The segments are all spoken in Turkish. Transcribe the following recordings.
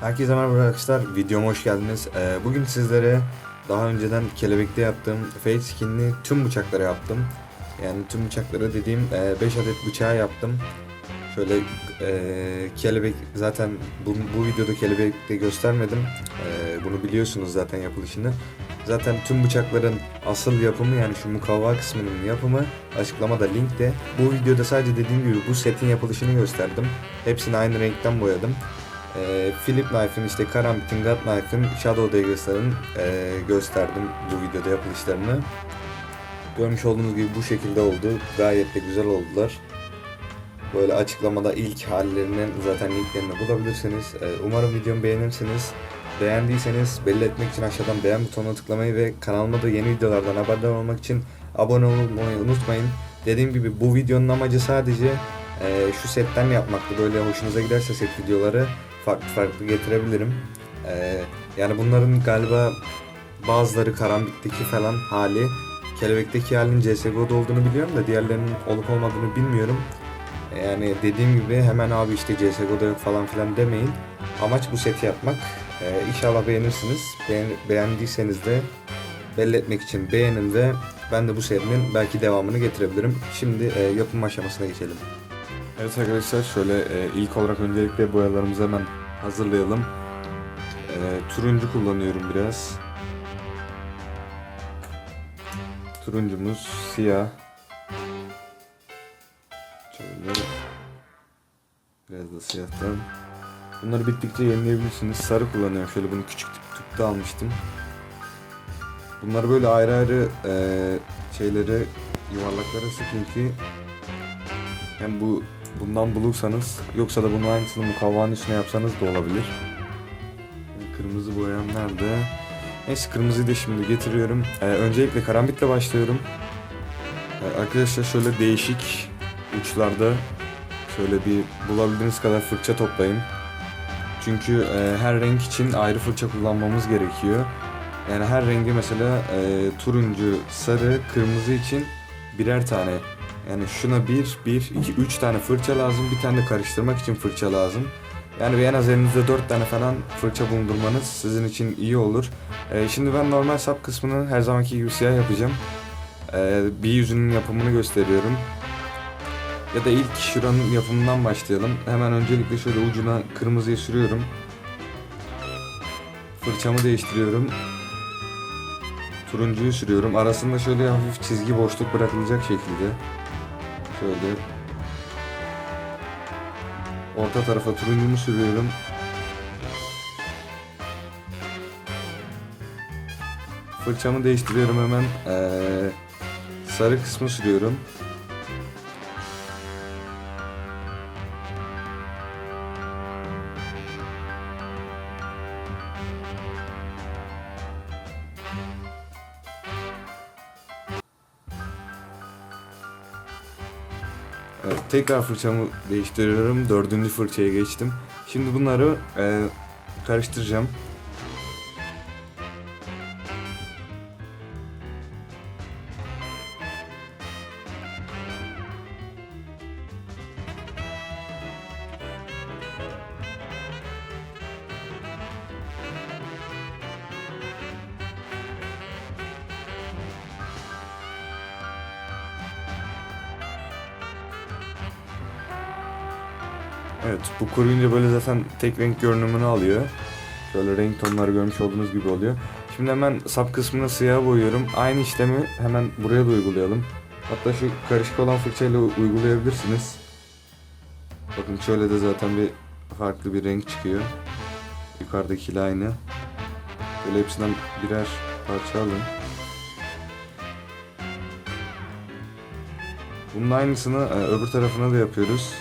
Herkese merhaba arkadaşlar, videoma hoş geldiniz. Ee, bugün sizlere daha önceden kelebekte yaptığım fade skinli tüm bıçakları yaptım. Yani tüm bıçakları dediğim 5 adet bıçağı yaptım. Şöyle e, kelebek zaten bu, bu videoda kelebekte göstermedim. E, bunu biliyorsunuz zaten yapılışını. Zaten tüm bıçakların asıl yapımı yani şu mukavva kısmının yapımı açıklamada linkte. Bu videoda sadece dediğim gibi bu setin yapılışını gösterdim. Hepsini aynı renkten boyadım. E, Philip Knife'ın işte Karambit'in, God Knife'ın, Shadow Daggers'ların e, gösterdim bu videoda yapılışlarını. Görmüş olduğunuz gibi bu şekilde oldu. Gayet de güzel oldular. Böyle açıklamada ilk hallerinin zaten linklerini bulabilirsiniz. Ee, umarım videomu beğenirsiniz. Beğendiyseniz belli etmek için aşağıdan beğen butonuna tıklamayı ve kanalıma da yeni videolardan haberdar olmak için abone olmayı unutmayın. Dediğim gibi bu videonun amacı sadece e, şu setten yapmaktı. Böyle hoşunuza giderse set videoları farklı farklı getirebilirim. E, yani bunların galiba bazıları karambit'teki falan hali Kelebek'teki halinin CSGO'da olduğunu biliyorum da diğerlerinin olup olmadığını bilmiyorum. Yani dediğim gibi hemen abi işte CSGO'da yok falan filan demeyin. Amaç bu seti yapmak. Ee, inşallah beğenirsiniz. Beğen, beğendiyseniz de belli etmek için beğenin ve ben de bu serinin belki devamını getirebilirim. Şimdi e, yapım aşamasına geçelim. Evet arkadaşlar şöyle e, ilk olarak öncelikle boyalarımızı hemen hazırlayalım. E, turuncu kullanıyorum biraz. Turuncumuz siyah. Şöyle biraz da siyahtan. Bunları bittikçe yenileyebilirsiniz. Sarı kullanıyorum. Şöyle bunu küçük tüpte almıştım. Bunları böyle ayrı ayrı e, şeyleri yuvarlaklara sıkın ki hem bu bundan bulursanız yoksa da bunun aynısını mukavvanın üstüne yapsanız da olabilir. Kırmızı boyam nerede? Neyse kırmızıyı da şimdi getiriyorum. Ee, öncelikle karambitle başlıyorum. Ee, arkadaşlar şöyle değişik uçlarda şöyle bir bulabildiğiniz kadar fırça toplayın. Çünkü e, her renk için ayrı fırça kullanmamız gerekiyor. Yani her rengi mesela e, turuncu, sarı, kırmızı için birer tane. Yani şuna bir, bir, iki, üç tane fırça lazım. Bir tane de karıştırmak için fırça lazım. Yani en az elinizde 4 tane falan fırça bulundurmanız sizin için iyi olur. Ee, şimdi ben normal sap kısmını her zamanki gibi siyah yapacağım. Ee, bir yüzünün yapımını gösteriyorum. Ya da ilk şuranın yapımından başlayalım. Hemen öncelikle şöyle ucuna kırmızıyı sürüyorum. Fırçamı değiştiriyorum. Turuncuyu sürüyorum. Arasında şöyle hafif çizgi boşluk bırakılacak şekilde. Şöyle Orta tarafa turuncumu sürüyorum. Fırçamı değiştiriyorum hemen. Ee, sarı kısmı sürüyorum. Evet, tekrar fırçamı değiştiriyorum. Dördüncü fırçaya geçtim. Şimdi bunları e, karıştıracağım. Evet bu kuruyunca böyle zaten tek renk görünümünü alıyor. Şöyle renk tonları görmüş olduğunuz gibi oluyor. Şimdi hemen sap kısmını siyah boyuyorum. Aynı işlemi hemen buraya da uygulayalım. Hatta şu karışık olan fırçayla uygulayabilirsiniz. Bakın şöyle de zaten bir farklı bir renk çıkıyor. Yukarıdakiyle aynı. Böyle hepsinden birer parça alın. Bunun aynısını e, öbür tarafına da yapıyoruz.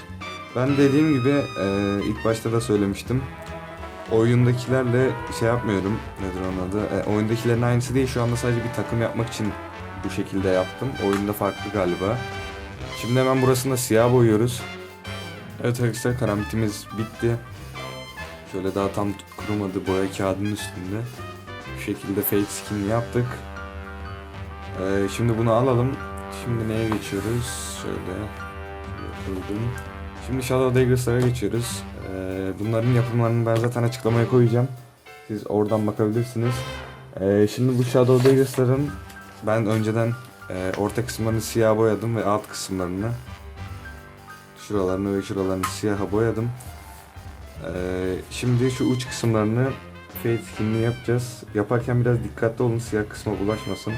Ben dediğim gibi e, ilk başta da söylemiştim. Oyundakilerle şey yapmıyorum. Nedir onun adı? E, oyundakilerin aynısı değil. Şu anda sadece bir takım yapmak için bu şekilde yaptım. Oyunda farklı galiba. Şimdi hemen burasında siyah boyuyoruz. Evet arkadaşlar karambitimiz bitti. Şöyle daha tam kurumadı boya kağıdının üstünde. Bu şekilde fake skin yaptık. E, şimdi bunu alalım. Şimdi neye geçiyoruz? Şöyle. Koydum. Şimdi Shadow Daggers'lara geçiyoruz. Ee, bunların yapımlarını ben zaten açıklamaya koyacağım. Siz oradan bakabilirsiniz. Ee, şimdi bu Shadow Daggers'ların ben önceden e, orta kısımlarını siyah boyadım ve alt kısımlarını şuralarını ve şuralarını siyaha boyadım. Ee, şimdi şu uç kısımlarını fade skinli yapacağız. Yaparken biraz dikkatli olun siyah kısma bulaşmasın.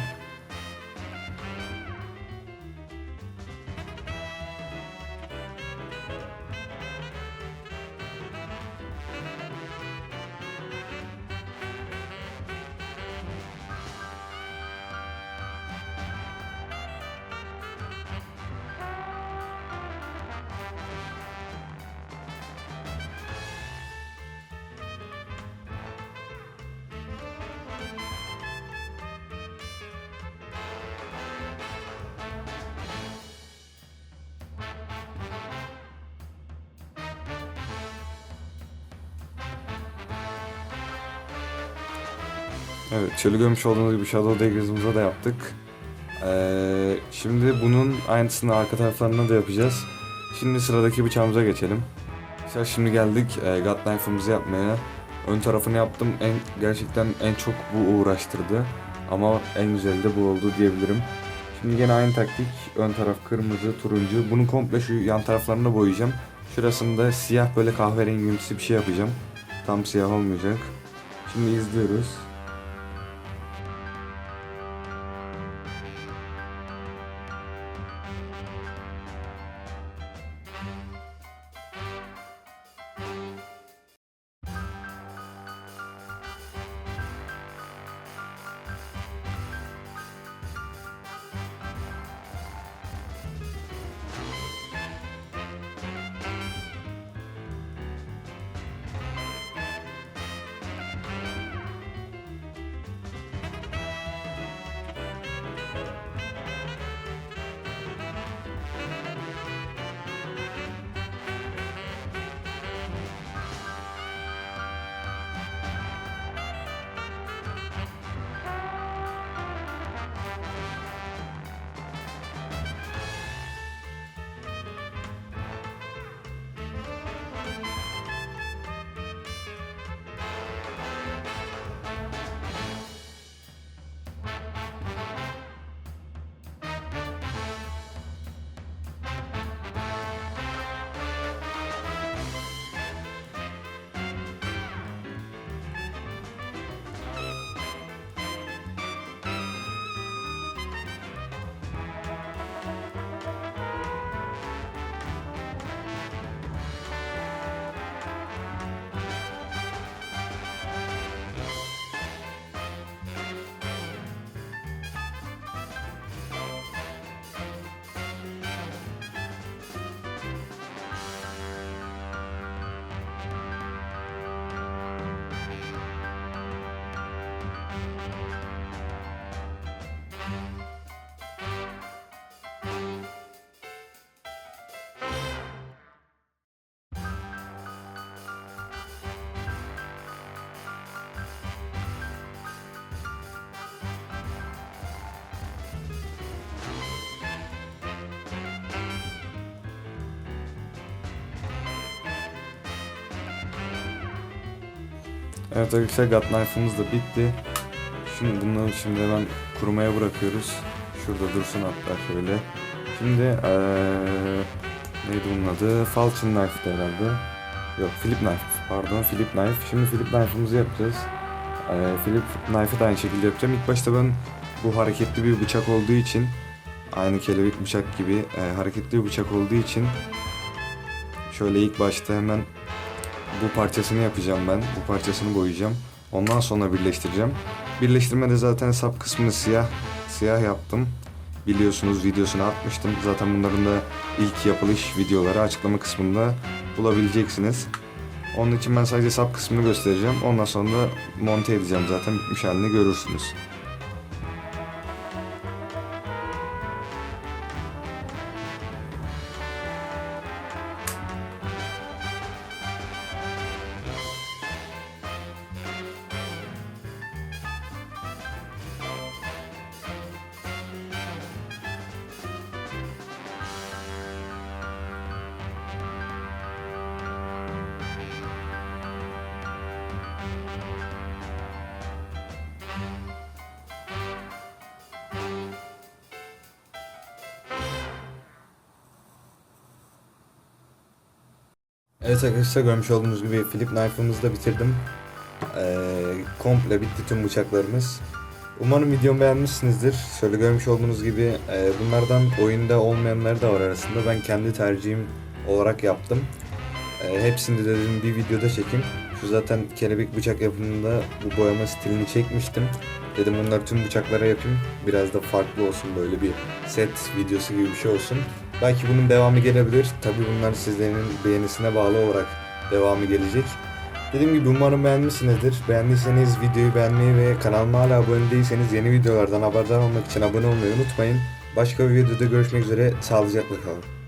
Evet, şöyle görmüş olduğunuz gibi Shadow Daggers'ımıza da yaptık. Ee, şimdi bunun aynısını arka taraflarına da yapacağız. Şimdi sıradaki bıçağımıza geçelim. Arkadaşlar şimdi geldik e, God Knife'ımızı yapmaya. Ön tarafını yaptım. En gerçekten en çok bu uğraştırdı. Ama en güzeli de bu oldu diyebilirim. Şimdi yine aynı taktik. Ön taraf kırmızı, turuncu. Bunu komple şu yan taraflarını boyayacağım. Şurasında siyah böyle kahverengimsi bir şey yapacağım. Tam siyah olmayacak. Şimdi izliyoruz. Evet arkadaşlar God Knife'ımız da bitti. Şimdi bunu şimdi hemen kurumaya bırakıyoruz. Şurada dursun hatta şöyle. Şimdi ee, neydi bunun adı? Falchion Knife'dı herhalde. Yok Flip Knife pardon Flip Knife. Şimdi Flip Knife'ımızı yapacağız. Ee, Flip Knife'ı da aynı şekilde yapacağım. İlk başta ben bu hareketli bir bıçak olduğu için aynı kelebek bıçak gibi e, hareketli bir bıçak olduğu için şöyle ilk başta hemen bu parçasını yapacağım ben. Bu parçasını boyayacağım. Ondan sonra birleştireceğim. Birleştirmede zaten sap kısmını siyah siyah yaptım. Biliyorsunuz videosunu atmıştım. Zaten bunların da ilk yapılış videoları açıklama kısmında bulabileceksiniz. Onun için ben sadece sap kısmını göstereceğim. Ondan sonra monte edeceğim zaten. Bitmiş halini görürsünüz. Evet arkadaşlar görmüş olduğunuz gibi flip knife'ımızı da bitirdim. Ee, komple bitti tüm bıçaklarımız. Umarım videomu beğenmişsinizdir. Şöyle görmüş olduğunuz gibi e, bunlardan oyunda olmayanlar da var arasında. Ben kendi tercihim olarak yaptım. E, hepsini de dedim bir videoda çekeyim. Şu zaten kelebek bıçak yapımında bu boyama stilini çekmiştim. Dedim bunları tüm bıçaklara yapayım. Biraz da farklı olsun böyle bir set videosu gibi bir şey olsun. Belki bunun devamı gelebilir. Tabi bunlar sizlerin beğenisine bağlı olarak devamı gelecek. Dediğim gibi umarım beğenmişsinizdir. Beğendiyseniz videoyu beğenmeyi ve kanalıma hala abone değilseniz yeni videolardan haberdar olmak için abone olmayı unutmayın. Başka bir videoda görüşmek üzere. Sağlıcakla kalın.